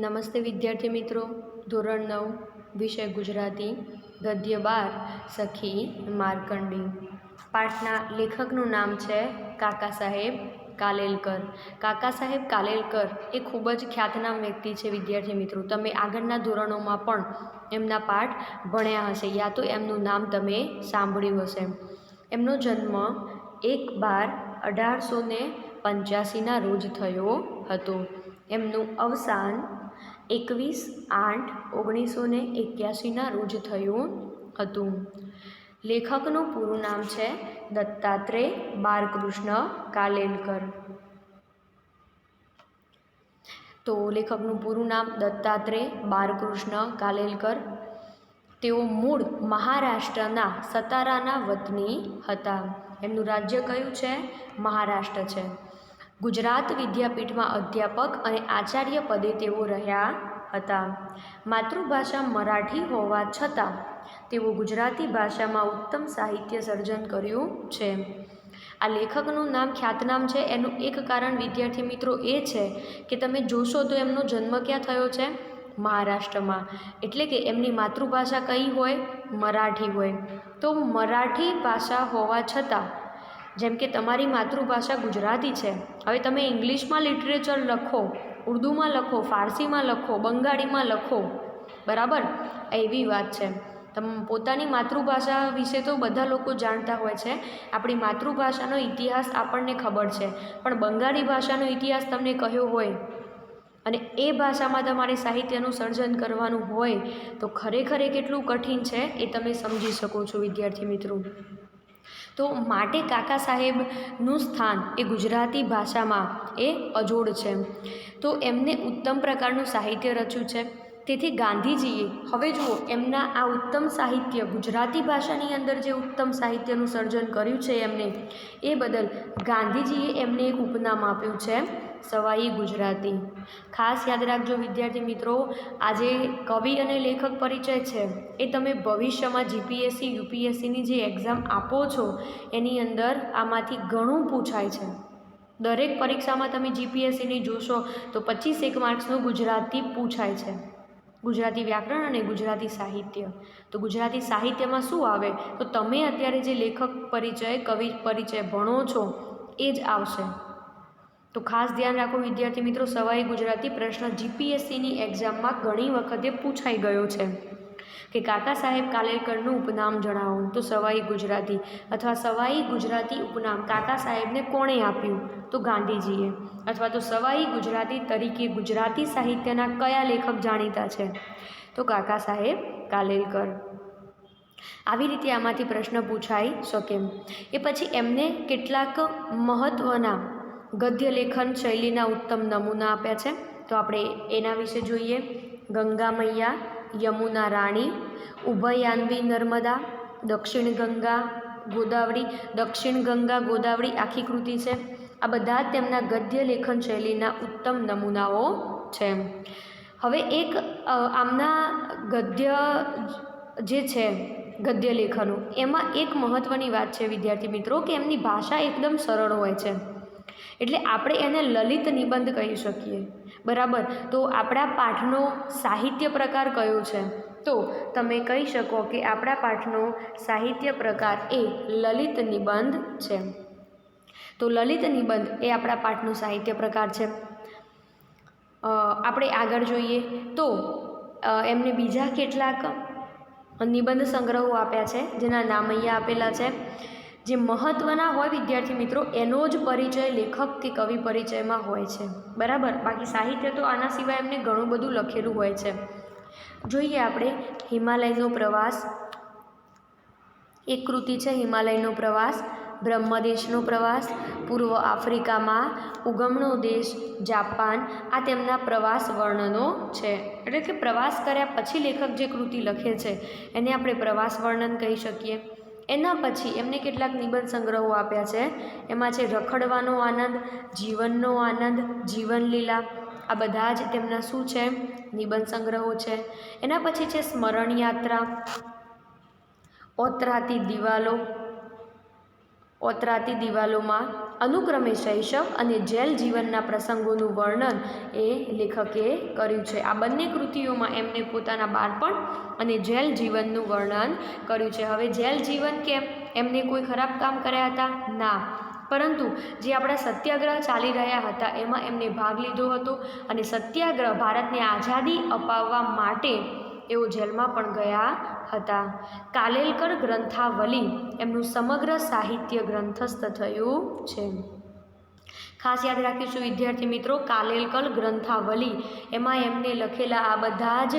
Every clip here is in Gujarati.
નમસ્તે વિદ્યાર્થી મિત્રો. ધોરણ નવ, વિષય ગુજરાતી. ગદ્ય બાર, સખી માર્કંડી. પાઠના લેખકનું નામ છે કાકા સાહેબ કાલેલકર. કાકા સાહેબ કાલેલકર એ ખૂબ જ ખ્યાતનામ વ્યક્તિ છે વિદ્યાર્થી મિત્રો. તમે આગળના ધોરણોમાં પણ એમના પાઠ ભણ્યા હશે યા તો એમનું નામ તમે સાંભળ્યું હશે. એમનો જન્મ એક બાર અઢારસો ને પંચ્યાસીના રોજ થયો હતો. એમનું અવસાન એકવીસ આઠ ઓગણીસો ને એક્યાસીના રોજ થયું હતું. લેખકનું પૂરું નામ છે દત્તાત્રેય બાલકૃષ્ણ કાલેલકર. તો લેખકનું પૂરું નામ દત્તાત્રેય બાલકૃષ્ણ કાલેલકર. તેઓ મૂળ મહારાષ્ટ્રના સતારાના વતની હતા. એમનું રાજ્ય કયું છે? મહારાષ્ટ્ર છે. ગુજરાત વિદ્યાપીઠમાં અધ્યાપક અને આચાર્ય પદે તેઓ રહ્યા હતા. માતૃભાષા મરાઠી હોવા છતાં, તેઓ ગુજરાતી ભાષામાં ઉત્તમ સાહિત્ય સર્જન કર્યું છે. આ લેખકનું નામ ખ્યાતનામ છે. એનું એક કારણ વિદ્યાર્થી મિત્રો એ છે કે તમે જોશો તો એમનો જન્મ ક્યાં થયો છે? મહારાષ્ટ્રમાં. એટલે કે એમની માતૃભાષા કઈ હોય? મરાઠી હોય. તો મરાઠી ભાષા હોવા છતાં જેમ કે તમારી માતૃભાષા ગુજરાતી છે. હવે તમે ઇંગ્લિશમાં લિટરેચર લખો, ઉર્દૂમાં લખો, ફારસીમાં લખો, બંગાળીમાં લખો, બરાબર? એવી વાત છે. તમ, પોતાની માતૃભાષા વિશે તો બધા લોકો જાણતા હોય છે. આપણી માતૃભાષાનો ઇતિહાસ આપણને ખબર છે. પણ બંગાળી ભાષાનો ઇતિહાસ તમને કહ્યો હોય અને એ ભાષામાં તમારે સાહિત્યનું સર્જન કરવાનું હોય તો ખરેખર એ કેટલું કઠિન છે એ તમે સમજી શકો છો, વિદ્યાર્થી મિત્રો. તો માટે કાકા સાહેબનું સ્થાન એ ગુજરાતી ભાષામાં એ અજોડ છે. તો એમને ઉત્તમ પ્રકારનું સાહિત્ય રચ્યું છે. તેથી ગાંધીજીએ, હવે જુઓ, એમના આ ઉત્તમ સાહિત્ય, ગુજરાતી ભાષાની અંદર જે ઉત્તમ સાહિત્યનું સર્જન કર્યું છે એમને, એ બદલ ગાંધીજીએ એમને એક ઉપનામ આપ્યું છે. સવાઈ ગુજરાતી. ખાસ યાદ રાખજો વિદ્યાર્થી મિત્રો, આજે કવિ અને લેખક પરિચય છે. એ તમે ભવિષ્યમાં જીપીએસસી, યુપીએસસીની જે એક્ઝામ આપો છો, એની અંદર આમાંથી ઘણું પૂછાય છે. દરેક પરીક્ષામાં તમે જીપીએસસીની જોશો, તો પચીસ એક માર્ક્સનું ગુજરાતી પૂછાય છે. ગુજરાતી વ્યાકરણ અને ગુજરાતી સાહિત્ય. તો ગુજરાતી સાહિત્યમાં શું આવે? તો તમે અત્યારે જે લેખક પરિચય, કવિ પરિચય ભણો છો, એ જ આવશે. તો ખાસ ધ્યાન રાખો, વિદ્યાર્થી મિત્રો સવાઈ ગુજરાતી પ્રશ્ન જીપીએસસીની એક્ઝામમાં ઘણી વખતે પૂછાઈ ગયો છે કે કાકા સાહેબ કાલેલકરનું ઉપનામ જણાવો. તો સવાઈ ગુજરાતી અથવા સવાઈ ગુજરાતી ઉપનામ કાકા સાહેબને કોણે આપ્યું? તો ગાંધીજીએ. અથવા તો સવાઈ ગુજરાતી તરીકે ગુજરાતી સાહિત્યના કયા લેખક જાણીતા છે? તો કાકા સાહેબ કાલેલકર આવી રીતે આમાંથી પ્રશ્ન પૂછાઈ શકે. એ પછી એમને કેટલાક મહત્ત્વના ગદ્ય લેખન શૈલીના ઉત્તમ નમૂના આપ્યા છે. તો આપણે એના વિશે જોઈએ. ગંગા મૈયા યમુના રાણી ઉભયાન્વી નર્મદા, દક્ષિણ ગંગા ગોદાવરી, દક્ષિણ ગંગા ગોદાવરી આખી કૃતિ છે. આ બધા તેમના ગદ્ય લેખન શૈલીના ઉત્તમ નમૂનાઓ છે. હવે એક આમના ગદ્ય જે છે, ગદ્ય લેખનો, એમાં એક મહત્ત્વની વાત છે વિદ્યાર્થી મિત્રો, કે એમની ભાષા એકદમ સરળ હોય છે. એટલે આપણે એને લલિત નિબંધ કહી શકીએ. બરાબર? તો આપણા પાઠનો સાહિત્ય પ્રકાર કયો છે? તો તમે કહી શકો કે આપણા પાઠનો સાહિત્ય પ્રકાર એ લલિત નિબંધ છે. તો લલિત નિબંધ એ આપણા પાઠનો સાહિત્ય પ્રકાર છે. આપણે આગળ જોઈએ. તો એમને બીજા કેટલાક નિબંધ સંગ્રહો આપ્યા છે, જેના નામ અહીંયા આપેલા છે. જે મહત્ત્વના હોય વિદ્યાર્થી મિત્રો, એનો જ પરિચય લેખક કે કવિ પરિચયમાં હોય છે. બરાબર? બાકી સાહિત્ય તો આના સિવાય એમને ઘણું બધું લખેલું હોય છે. જોઈએ આપણે હિમાલયનો પ્રવાસ. એક કૃતિ છે હિમાલયનો પ્રવાસ, બ્રહ્મદેશનો પ્રવાસ, પૂર્વ આફ્રિકામાં, ઉગમનો દેશ, જાપાન. આ તેમના પ્રવાસ વર્ણનો છે. એટલે કે પ્રવાસ કર્યા પછી લેખક જે કૃતિ લખે છે, એને આપણે પ્રવાસ વર્ણન કહી શકીએ. એના પછી એમને કેટલાક નિબંધ સંગ્રહો આપ્યા છે. એમાં છે રખડવાનો આનંદ, જીવનનો આનંદ, જીવનલીલા. આ બધા જ તેમના શું છે? નિબંધ સંગ્રહો છે. એના પછી છે સ્મરણ યાત્રા, ઓતરાતી દિવાલો ઓતરાતી દિવાલોમાં અનુક્રમે શૈશવ અને જેલ જીવનના પ્રસંગોનું વર્ણન એ લેખકે કર્યું છે. આ બંને કૃતિઓમાં એમને પોતાના બાળપણ અને જેલ જીવનનું વર્ણન કર્યું છે. હવે જેલ જીવન કેમ? એમને કોઈ ખરાબ કામ કર્યા હતા? ના. પરંતુ જે આપણા સત્યાગ્રહ ચાલી રહ્યા હતા, એમાં એમને ભાગ લીધો હતો અને સત્યાગ્રહ ભારતને આઝાદી અપાવવા માટે એઓ જેલમાં પણ ગયા હતા. કાલેલકર ગ્રંથાવલી એમનું સમગ્ર સાહિત્ય ગ્રંથસ્થ થયું છે. ખાસ યાદ રાખીશું, વિદ્યાર્થી મિત્રો કાલેલકલ ગ્રંથાવલી એમાં એમને લખેલા આ બધા જ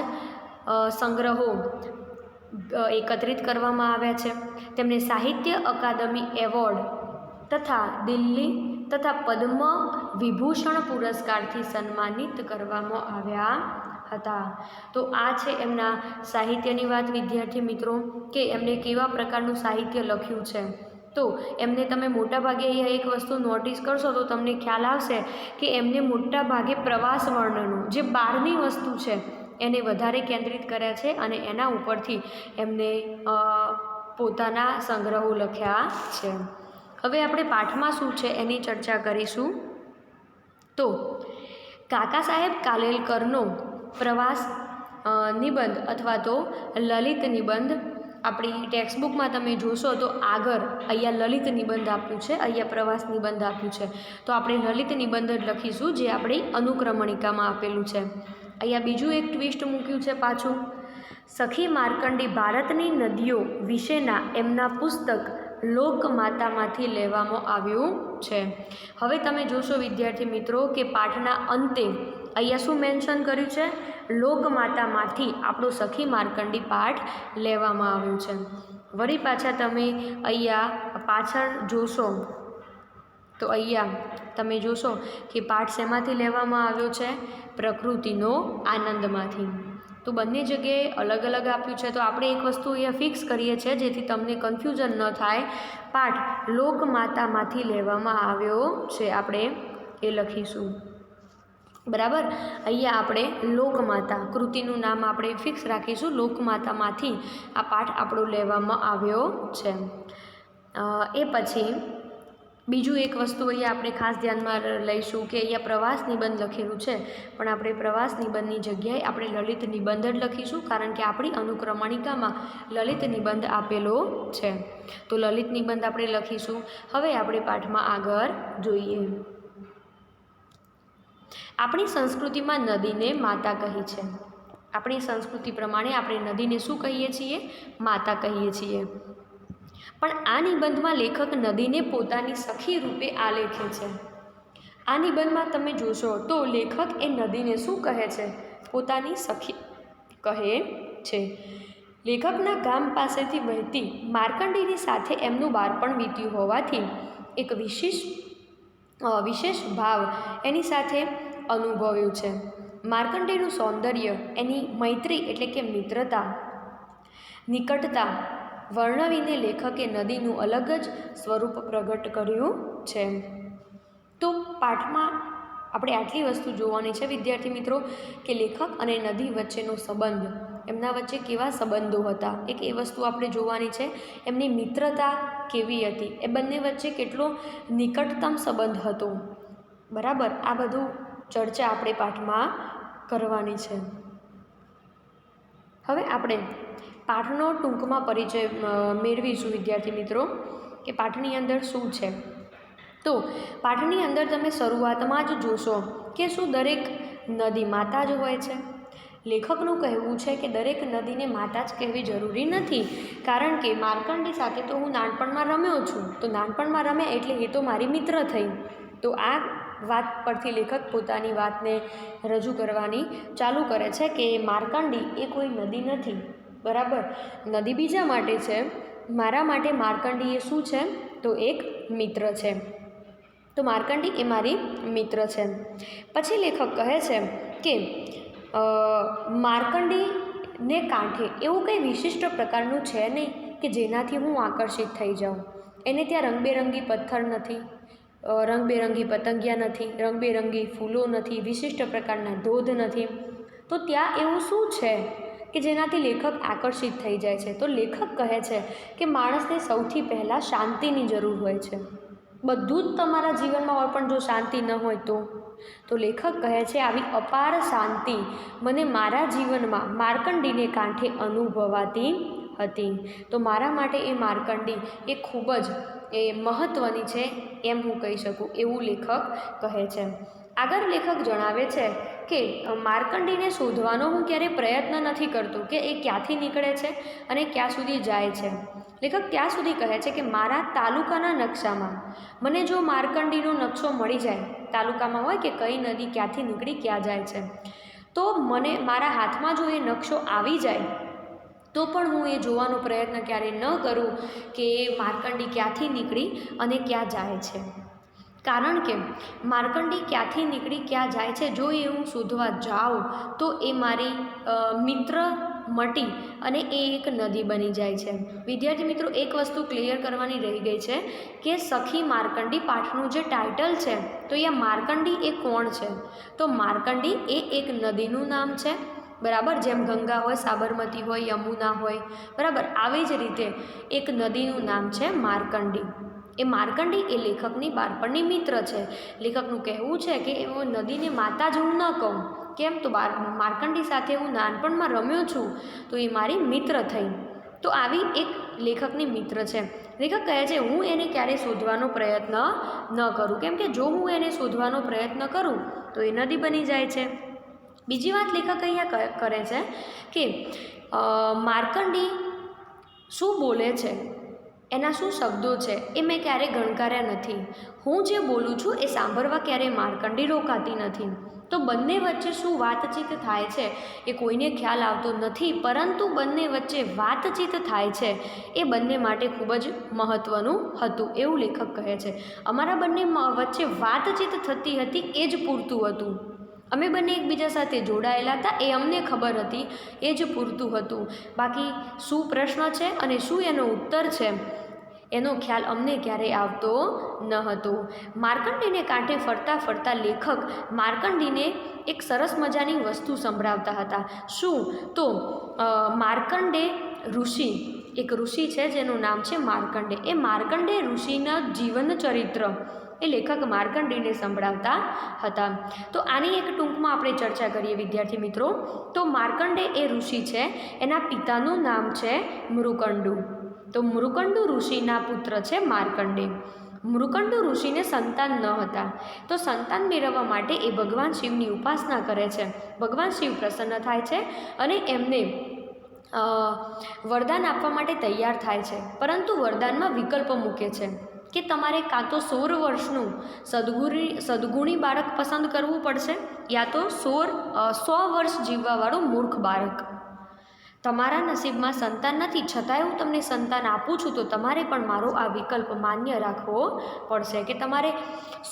સંગ્રહો એકત્રિત કરવામાં આવ્યા છે. તેમને સાહિત્ય અકાદમી એવોર્ડ તથા દિલ્હી તથા પદ્મ વિભૂષણ પુરસ્કારથી સન્માનિત કરવામાં આવ્યા હતા. તો આ છે એમના સાહિત્યની વાત, વિદ્યાર્થી મિત્રો, કે એમને કેવા પ્રકારનું સાહિત્ય લખ્યું છે. તો એમને તમે મોટાભાગે અહીંયા એક વસ્તુ નોટિસ કરશો તો તમને ખ્યાલ આવશે કે એમને મોટાભાગે પ્રવાસ વર્ણનો, જે બહારની વસ્તુ છે, એને વધારે કેન્દ્રિત કર્યા છે અને એના ઉપરથી એમને પોતાના સંગ્રહો લખ્યા છે. હવે આપણે પાઠમાં શું છે એની ચર્ચા કરીશું? તો કાકા સાહેબ કાલેલકરનો પ્રવાસ નિબંધ અથવા તો લલિત નિબંધ આપણી ટેક્સ્ટબુકમાં તમે જોશો તો આગળ અહીંયા લલિત નિબંધ આપ્યું છે, અહીંયા પ્રવાસ નિબંધ આપ્યું છે. તો આપણે લલિત નિબંધ જ લખીશું જે આપણી અનુક્રમણિકામાં આપેલું છે. અહીંયા બીજું એક ટ્વિસ્ટ મૂક્યું છે પાછું. સખી માર્કંડી ભારતની નદીઓ વિશેના એમના પુસ્તક લોકમાતામાંથી લેવામાં આવ્યું છે. હવે તમે જોશો વિદ્યાર્થી મિત્રો કે પાઠના અંતે અહીંયા શું મેન્શન કર્યું છે? લોકમાતામાંથી આપણો સખી માર્કંડી પાઠ લેવામાં આવ્યું છે. વળી પાછા તમે અહીંયા પાછળ જોશો, તો અહીંયા તમે જોશો કે પાઠ શેમાંથી લેવામાં આવ્યો છે? પ્રકૃતિનો આનંદમાંથી. તો બંને જગ્યાએ અલગ અલગ આપ્યું છે. તો આપણે એક વસ્તુ અહીંયા ફિક્સ કરીએ છીએ જેથી તમને કન્ફ્યુઝન ન થાય. પાઠ લોકમાતામાંથી લેવામાં આવ્યો છે. આપણે એ લખીશું. બરાબર? અહીંયા આપણે લોકમાતા, કૃતિનું નામ આપણે ફિક્સ રાખીશું. લોકમાતામાંથી આ પાઠ આપણો લેવામાં આવ્યો છે. એ પછી બીજું એક વસ્તુ અહીંયા આપણે ખાસ ધ્યાનમાં લઈશું કે અહીંયા પ્રવાસ નિબંધ લખેલું છે. પણ આપણે પ્રવાસ નિબંધની જગ્યાએ આપણે લલિત નિબંધ જ લખીશું, કારણ કે આપણી અનુક્રમણિકામાં લલિત નિબંધ આપેલો છે. તો લલિત નિબંધ આપણે લખીશું. હવે આપણે પાઠમાં આગળ જોઈએ. આપણી સંસ્કૃતિમાં નદીને માતા કહી છે. આપણી સંસ્કૃતિ પ્રમાણે આપણે નદીને શું કહીએ છીએ? માતા કહીએ છીએ. પણ આ નિબંધમાં લેખક નદીને પોતાની સખી રૂપે આલેખે છે. આ નિબંધમાં તમે જોશો તો લેખક એ નદીને શું કહે છે? પોતાની સખી કહે છે. લેખકના ગામ પાસેથી વહેતી માર્કંડીની સાથે એમનું બાળપણ વીત્યું હોવાથી એક વિશેષ વિશેષ ભાવ એની સાથે અનુભવ્યું છે. માર્કંડેયનું સૌંદર્ય, એની મૈત્રી એટલે કે મિત્રતા, નિકટતા, વર્ણવીને લેખકે નદીનું અલગ જ સ્વરૂપ પ્રગટ કર્યું છે. તો પાઠમાં આપણે આટલી વસ્તુ જોવાની છે, વિદ્યાર્થી મિત્રો, કે લેખક અને નદી વચ્ચેનો સંબંધ, એમના વચ્ચે કેવા સંબંધો હતા? એક એ વસ્તુ આપણે જોવાની છે, એમની મિત્રતા કેવી હતી? એ બંને વચ્ચે કેટલો નિકટતમ સંબંધ હતો. બરાબર? આ બધું ચર્ચા આપણે પાઠમાં કરવાની છે. હવે આપણે પાઠનો ટૂંકમાં પરિચય મેળવીશું, વિદ્યાર્થી મિત્રો, કે પાઠની અંદર શું છે. તો પાઠની અંદર તમે શરૂઆતમાં જ જોશો કે શું દરેક નદી માતા જ હોય છે. લેખકનું કહેવું છે કે દરેક નદીને માતા જ કહેવી જરૂરી નથી, કારણ કે માર્કંડી સાથે તો હું નાનપણમાં રમ્યો છું. તો નાનપણમાં રમ્યા એટલે એ તો મારી મિત્ર થઈ. તો આ વાત પરથી લેખક પોતાની વાતને રજૂ કરવાની ચાલુ કરે છે કે માર્કંડી એ કોઈ નદી નથી. બરાબર? નદી બીજા માટે છે. મારા માટે માર્કંડી એ શું છે? તો એક મિત્ર છે. તો માર્કંડી એ મારી મિત્ર છે. પછી લેખક કહે છે કે માર્કંડીને કાંઠે એવું કંઈ વિશિષ્ટ પ્રકારનું છે નહીં કે જેનાથી હું આકર્ષિત થઈ જાઉં. એને ત્યાં રંગબેરંગી પથ્થર નથી. રંગબેરંગી પતંગિયા નથી, રંગબેરંગી ફૂલો નથી, વિશિષ્ટ પ્રકારના ધોધ નથી. તો ત્યાં એવું શું છે કે જેનાથી લેખક આકર્ષિત થઈ જાય છે? તો લેખક કહે છે કે માણસને સૌથી પહેલાં શાંતિની જરૂર હોય છે. બધું જ તમારા જીવનમાં હોય, પણ જો શાંતિ ન હોય તો? તો લેખક કહે છે, આવી અપાર શાંતિ મને મારા જીવનમાં માર્કંડીને કાંઠે અનુભવાતી હતી. તો મારા માટે એ માર્કંડી એ ખૂબ જ, એ મહત્ત્વની છે એમ હું કહી શકું એવું લેખક કહે છે. આગળ લેખક જણાવે છે કે માર્કંડીને શોધવાનો હું ક્યારેય પ્રયત્ન નથી કરતો કે એ ક્યાંથી નીકળે છે અને ક્યાં સુધી જાય છે. લેખક ત્યાં સુધી કહે છે કે, મારા તાલુકાના નકશામાં મને જો માર્કંડીનો નકશો મળી જાય, તાલુકામાં હોય કે કઈ નદી ક્યાંથી નીકળી, ક્યાં જાય છે, તો મને મારા હાથમાં જો એ નકશો આવી જાય તો પણ હું એ જોવાનો પ્રયત્ન ક્યારેય ન કરું કે માર્કંડી ક્યાંથી નીકળી અને ક્યાં જાય છે. કારણ કે માર્કંડી ક્યાંથી નીકળી, ક્યાં જાય છે, જો એ હું શોધવા જાઉં, તો એ મારી મિત્ર મટી અને એ એક નદી બની જાય છે. વિદ્યાર્થી મિત્રો, એક વસ્તુ ક્લિયર કરવાની રહી ગઈ છે કે સખી માર્કંડી પાઠનું જે ટાઇટલ છે, તો એ માર્કંડી એ કોણ છે? તો માર્કંડી એ એક નદીનું નામ છે બરાબર? જેમ ગંગા હોય, સાબરમતી હોય, યમુના હોય. બરાબર? આવી જ રીતે એક નદીનું નામ છે માર્કંડી. એ માર્કંડી એ લેખકની બાળપણની મિત્ર છે. લેખકનું કહેવું છે કે હું નદીને માતા જ હું ન કહું. કેમ? તો બાર, માર્કંડી સાથે હું નાનપણમાં રમ્યો છું, તો એ મારી મિત્ર થઈ. તો આવી એક લેખકની મિત્ર છે. લેખક કહે છે, હું એને ક્યારેય શોધવાનો પ્રયત્ન ન કરું. કેમ કે જો હું એને શોધવાનો પ્રયત્ન કરું, તો એ નદી બની જાય છે. બીજી વાત લેખક અહીંયા કરે છે કે માર્કંડી શું બોલે છે? એના શું શબ્દો છે? એ મેં ક્યારેય ગણકાર્યા નથી. હું જે બોલું છું એ સાંભળવા ક્યારેય માર્કંડી રોકાતી નથી. તો બંને વચ્ચે શું વાતચીત થાય છે એ કોઈને ખ્યાલ આવતો નથી, પરંતુ બંને વચ્ચે વાતચીત થાય છે એ બંને માટે ખૂબ જ મહત્ત્વનું હતું એવું લેખક કહે છે. અમારા બંને વચ્ચે વાતચીત થતી હતી એ જ પૂરતું હતું. અમે બંને એકબીજા સાથે જોડાયેલા હતા. એ અમને ખબર હતી. એ જ પૂરતું હતું. બાકી શું પ્રશ્ન છે અને શું એનો ઉત્તર છે, એનો ખ્યાલ અમને ક્યારેય આવતો ન હતો. માર્કંડીને કાંઠે ફરતા ફરતા લેખક માર્કંડીને એક સરસ મજાની વસ્તુ સંભળાવતા હતા. શું? તો માર્કંડે ઋષિ. એક ઋષિ છે જેનું નામ છે માર્કંડે એ માર્કંડે ઋષિના જીવન ચરિત્ર એ લેખક માર્કંડીને સંભળાવતા હતા. તો આની એક ટૂંકમાં આપણે ચર્ચા કરીએ, વિદ્યાર્થી મિત્રો. તો માર્કંડે એ ઋષિ છે. એના પિતાનું નામ છે મૃકંડુ. તો મૃકંડુ ઋષિના પુત્ર છે માર્કંડે મૃકંડુ ઋષિને સંતાન ન હતા. તો સંતાન મેળવવા માટે એ ભગવાન શિવની ઉપાસના કરે છે. ભગવાન શિવ પ્રસન્ન થાય છે અને એમને વરદાન આપવા માટે તૈયાર થાય છે. પરંતુ વરદાનમાં વિકલ્પ મૂકે છે. કે તમારે કાં તો સોળ વર્ષનું સદગુણી સદગુણી બાળક પસંદ કરવું પડશે, યા તો સોળ સો વર્ષ જીવવાવાળું મૂર્ખ બાળક. તમારા નસીબમાં સંતાન નથી, છતાંય હું તમને સંતાન આપું છું, તો તમારે પણ મારો આ વિકલ્પ માન્ય રાખવો પડશે કે તમારે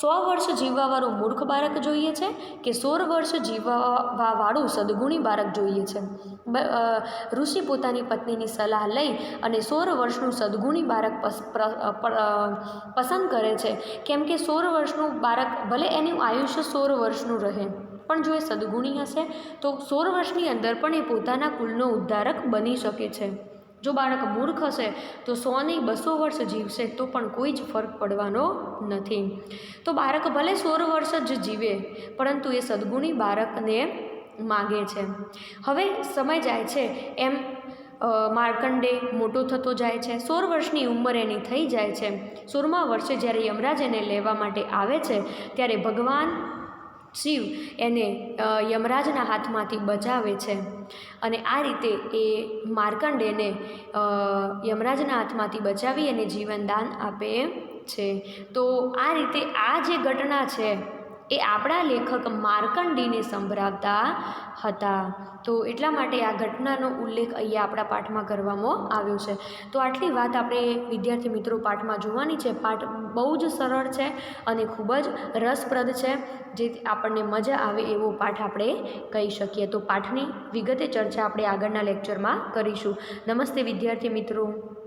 સો વર્ષ જીવવાવાળું મૂર્ખ બાળક જોઈએ છે કે સોળ વર્ષ જીવવાવાળું સદગુણી બાળક જોઈએ છે? ઋષિ પોતાની પત્નીની સલાહ લઈ અને સોળ વર્ષનું સદગુણી બાળક પસંદ કરે છે. કેમ કે સોળ વર્ષનું બાળક ભલે એનું આયુષ્ય સોળ વર્ષનું રહે પણ જો એ સદગુણી હશે, તો સોળ વર્ષની અંદર પણ એ પોતાના કુલનો ઉદ્ધારક બની શકે છે. જો બાળક મૂર્ખ હશે, તો સો નહીં બસો વર્ષ જીવશે, તો પણ કોઈ જ ફરક પડવાનો નથી. તો બાળક ભલે સોળ વર્ષ જ જીવે, પરંતુ એ સદગુણી બાળકને માગે છે. હવે સમય જાય છે, એમ માર્કંડે મોટો થતો જાય છે. સોળ વર્ષની ઉંમર એની થઈ જાય છે. સોળમા વર્ષે જ્યારે યમરાજ એને લેવા માટે આવે છે, ત્યારે ભગવાન શિવ એને યમરાજના હાથમાંથી બચાવે છે. અને આ રીતે એ માર્કંડેને યમરાજના હાથમાંથી બચાવી અને જીવનદાન આપે છે. તો આ રીતે આ જે ઘટના છે એ આપણા લેખક માર્કંડીને સંભળાવતા હતા. તો એટલા માટે આ ઘટનાનો ઉલ્લેખ અહીંયા આપણા પાઠમાં કરવામાં આવ્યો છે. તો આટલી વાત આપણે વિદ્યાર્થી મિત્રો પાઠમાં જોવાની છે. પાઠ બહુ જ સરળ છે અને ખૂબ જ રસપ્રદ છે. જે આપણને મજા આવે એવો પાઠ આપણે કહી શકીએ. તો પાઠની વિગતે ચર્ચા આપણે આગળના લેક્ચરમાં કરીશું. નમસ્તે વિદ્યાર્થી મિત્રો.